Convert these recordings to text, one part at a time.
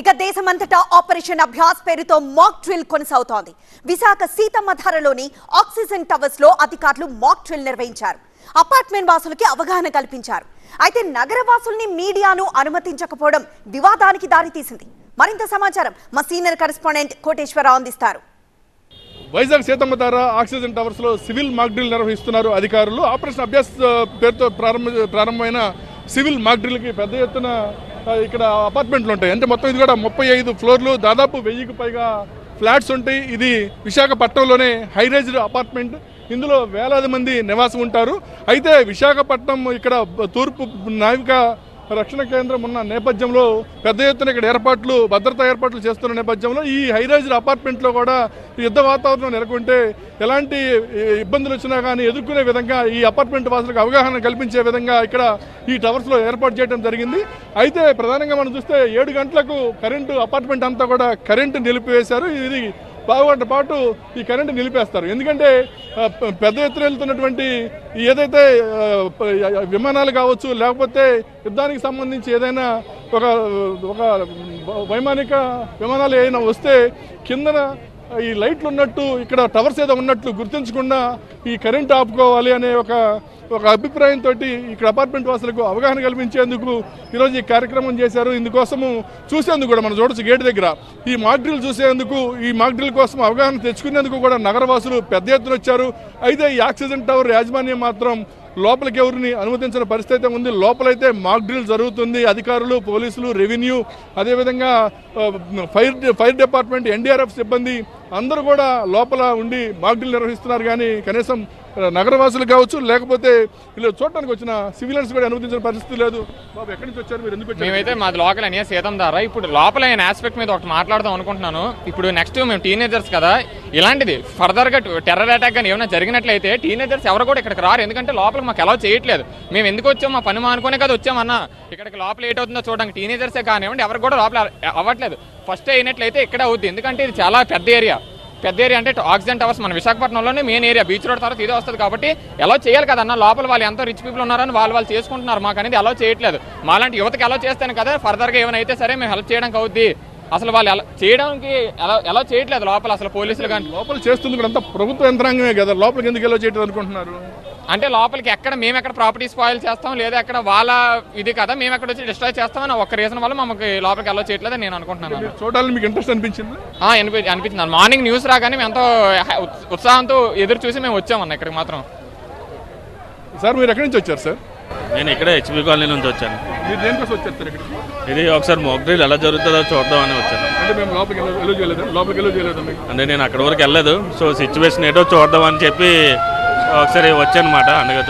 ఇక దేశమంతటా ఆపరేషన్ అభ్యాస్ పేరుతో మాక్ డ్రిల్ కొనసాగుతోంది. విశాఖ సీతమ్మ ధరలోని ఆక్సిజన్ టవర్స్లో అధికారులు మాక్ డ్రిల్ నిర్వహించారు. అపార్ట్మెంట్ వాసులకి అవగాహన కల్పించారు. అయితే నగర వాసుల్ని మీడియాను అనుమతించకపోవడం వివాదానికి దారితీసింది. మరింత సమాచారం మా సీనియర్ కరెస్పాండెంట్ కోటేశ్వరరావు అందిస్తారు. వైజాగ్ సీతమ్మధార ఆక్సిజన్ టవర్స్లో సివిల్ మాక్ డ్రిల్ నిర్వహిస్తున్నారు అధికారులు. ఆపరేషన్ అభ్యాస్ పేరుతో ప్రారంభ ప్రారంభమైన సివిల్ మాక్ డ్రిల్కి పెద్ద ఎత్తున ఇక్కడ అపార్ట్మెంట్లు ఉంటాయి. అంటే మొత్తం ఇది కూడా ముప్పై ఐదు ఫ్లోర్లు దాదాపు వెయ్యికి పైగా ఫ్లాట్స్ ఉంటాయి. ఇది విశాఖపట్నంలోనే హైరేజ్ అపార్ట్మెంట్ ఇందులో వేలాది మంది నివాసం ఉంటారు. అయితే విశాఖపట్నం ఇక్కడ తూర్పు నావిక రక్షణ కేంద్రం ఉన్న నేపథ్యంలో పెద్ద ఎత్తున ఇక్కడ ఏర్పాట్లు భద్రతా ఏర్పాట్లు చేస్తున్న నేపథ్యంలో ఈ హైరైజ్ అపార్ట్మెంట్లో కూడా యుద్ధ వాతావరణం నెలకొంటే ఎలాంటి ఇబ్బందులు వచ్చినా కానీ ఎదుర్కొనే విధంగా ఈ అపార్ట్మెంట్ వాసులకు అవగాహన కల్పించే విధంగా ఇక్కడ ఈ టవర్స్లో ఏర్పాటు చేయడం జరిగింది. అయితే ప్రధానంగా మనం చూస్తే ఏడు గంటలకు కరెంటు అపార్ట్మెంట్ అంతా కూడా కరెంటు నిలిపివేశారు. ఇది పావుగంట పాటు ఈ కరెంటు నిలిపేస్తారు. ఎందుకంటే పెద్ద ఎత్తున వెళ్తున్నటువంటి ఏదైతే విమానాలు కావచ్చు లేకపోతే యుద్ధానికి సంబంధించి ఏదైనా ఒక ఒక వైమానిక విమానాలు ఏదైనా వస్తే కిందన ఈ లైట్లు ఉన్నట్టు ఇక్కడ టవర్స్ ఏదో ఉన్నట్లు గుర్తించకుండా ఈ కరెంట్ ఆపుకోవాలి అనే ఒక ఒక అభిప్రాయంతో ఇక్కడ అపార్ట్మెంట్ వాసులకు అవగాహన కల్పించేందుకు ఈరోజు ఈ కార్యక్రమం చేశారు. ఇందుకోసము చూసేందుకు కూడా మనం చూడొచ్చు గేట్ దగ్గర ఈ మాక్ డ్రిల్ చూసేందుకు ఈ మాక్ డ్రిల్ కోసం అవగాహన తెచ్చుకునేందుకు కూడా నగరవాసులు పెద్ద ఎత్తున వచ్చారు. అయితే ఈ ఆక్సిజన్ టవర్ యాజమాన్యం మాత్రం లోపలికి ఎవరిని అనుమతించిన పరిస్థితి అయితే ఉంది. లోపలైతే మాక్ డ్రిల్ జరుగుతుంది. అధికారులు పోలీసులు రెవెన్యూ అదేవిధంగా ఫైర్ ఫైర్ డిపార్ట్మెంట్ ఎన్డీఆర్ఎఫ్ సిబ్బంది అందరూ కూడా లోపల ఉండి మార్గులు నిర్వహిస్తున్నారు కానీ కనీసం నగరవాసులు కావచ్చు లేకపోతే వీళ్ళు చూడటానికి వచ్చిన సివిలియన్స్ కూడా అనుమతించిన పరిస్థితి లేదు. బాబు ఎక్కడి నుంచి వచ్చారు? మీరు ఎందుకు మేమైతే మాది లోకల్ అని సీతం ద్వారా ఇప్పుడు లోపల అయిన ఆస్పెక్ట్ మీద ఒకటి మాట్లాడదాం అనుకుంటున్నాను. ఇప్పుడు నెక్స్ట్ మేము టీనేజర్స్ కదా. ఇలాంటిది ఫర్దర్గా టెర్రర్ అటాక్ కానీ ఏమైనా జరిగినట్లయితే టీనేజర్స్ ఎవరు కూడా ఇక్కడికి రారు. ఎందుకంటే లోపల మాకు ఎలా చేయట్లేదు. మేము ఎందుకు వచ్చాం? మా పని మానుకునే కదా వచ్చామన్నా. ఇక్కడికి లోపల ఏట్ అవుతుందో చూడడానికి టీనేజర్సే కానివ్వండి ఎవరు కూడా లోపల అవ్వట్లేదు. ఫస్ట్ అయినట్లయితే ఇక్కడే అవుద్ది. ఎందుకంటే ఇది చాలా పెద్ద ఏరియా. పెద్ద ఏరియా అంటే ఆక్సిజన్ టవర్స్ మన విశాఖపట్నంలోనే మెయిన్ ఏరియా బీచ్ రోడ్ తర్వాత ఇదే వస్తుంది కాబట్టి ఎలా చేయాలి కదన్న లోపల వాళ్ళు ఎంతో రిచ్ పీపుల్ ఉన్నారని వాళ్ళు వాళ్ళు చేసుకుంటున్నారు. మాకు అనేది ఎలా చేయట్లేదు. మాలాంటి యువతకి ఎలా చేస్తాను కదా ఫర్దర్గా ఏమైనా అయితే సరే మేము హెల్ప్ చేయడానికి అవుద్ది. అసలు వాళ్ళు ఎలా చేయడానికి ఎలా ఎలా చేయట్లేదు లోపల అసలు పోలీసులు కానీ. లోపల చేస్తుంది అంతా ప్రభుత్వ యంత్రాంగమే కదా. లోపలికి ఎందుకు ఎలా చేయటం అనుకుంటున్నారు? అంటే లోపలికి ఎక్కడ మేము ఎక్కడ ప్రాపర్టీ స్పాయిల్ చేస్తాం లేదా ఎక్కడ వాళ్ళ ఇది కదా మేము ఎక్కడ వచ్చి డిస్ట్రాయ్ చేస్తామని ఒక రీజన్ వల్ల మమ్మల్ని లోపలికి ఎలా చేయట్లేదు నేను అనుకుంటున్నాను. చూడాలని మీకు ఇంట్రెస్ట్ అనిపించింది? అనిపి అనిపించింది. మార్నింగ్ న్యూస్ రాగానే మేము ఎంతో ఉత్స- ఉత్సాహంతో ఎదురు చూసి మేము వచ్చామన్న ఇక్కడికి మాత్రం. సార్ మీరు ఎక్కడి నుంచి వచ్చారు సార్? నేను ఇక్కడే హెచ్పి కాలనీ నుంచి వచ్చాను. మీరు దేనికోసం వచ్చారు సార్ ఇక్కడికి? ఇది ఒకసారి మాక్ డ్రిల్ ఎలా జరుగుతుందో చూద్దామని వచ్చాను. అంటే మేము లోపలికి వెళ్ళ- వెళ్ళ చేయలేదు లోపలికి వెళ్ళ చేయలేదు మీకు. అంటే నేను అక్కడి వరకు వెళ్ళలేదు. సో సిచ్యువేషన్ ఏంటో చూద్దామని చెప్పి ఒకసారి వచ్చానమాట అందుకే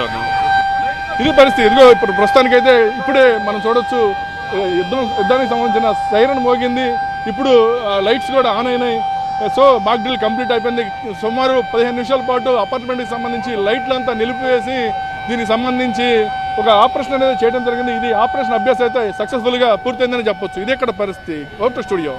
ఇది పరిస్థితి. ఇదిగో ఇప్పుడు ప్రస్తుతానికైతే ఇప్పుడే మనం చూడొచ్చు యుద్ధం యుద్ధానికి సంబంధించిన సైరన్ మోగింది. ఇప్పుడు ఆ, లైట్స్ కూడా ఆన్ అయినాయి. సో మాక్ డ్రిల్ కంప్లీట్ అయిపోయింది. సుమారు పదిహేను నిమిషాల పాటు అపార్ట్మెంట్కి సంబంధించి లైట్లు అంతా నిలిపివేసి దీనికి సంబంధించి ఒక ఆపరేషన్ అనేది చేయడం జరిగింది. ఇది ఆపరేషన్ అభ్యాసం అయితే సక్సెస్ఫుల్గా పూర్తయిందని చెప్పొచ్చు. ఇది ఇక్కడ పరిస్థితి? ఓటర్ స్టూడియో.